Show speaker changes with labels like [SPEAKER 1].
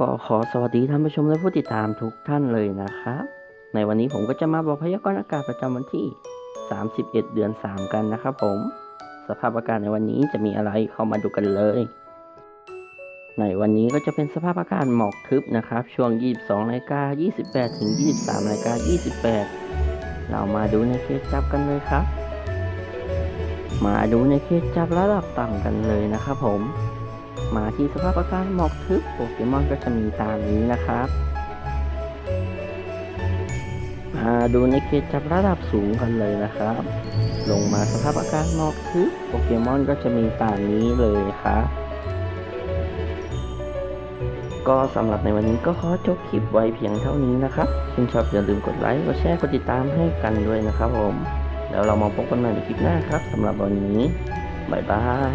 [SPEAKER 1] ก็ขอสวัสดีท่านผู้ชมและผู้ติดตามทุกท่านเลยนะครับในวันนี้ผมก็จะมาบอกพยากรณ์อากาศประจำวันที่ 31 เดือน 3 กันนะครับผม สภาพอากาศในวันนี้จะมีอะไรเข้ามาดูกันเลย ในวันนี้ก็จะเป็นสภาพอากาศหมอกทึบนะครับ ช่วง 22นาฬิกา28 ถึง 23นาฬิกา28 เรามาดูในเคสจับกันเลยครับ มาดูในเคสจับระดับต่ำกันเลยนะครับผม มาที่สภาพอากาศหมอกทึบโปเกมอนก็จะมีตามนี้นะครับมาดูในเขตจับระดับสูงกันเลยนะครับ ลงมาสภาพอากาศหมอกทึบโปเกมอนก็จะมีตามนี้เลยครับก็สำหรับในวันนี้ก็ขอจบคลิปไว้เพียงเท่านี้นะครับถ้าชอบอย่าลืมกดไลค์ กดแชร์ กดติดตามให้กันด้วยนะครับผม แล้วเรามาพบกันใหม่ในคลิปหน้าครับสำหรับวันนี้ บ๊ายบาย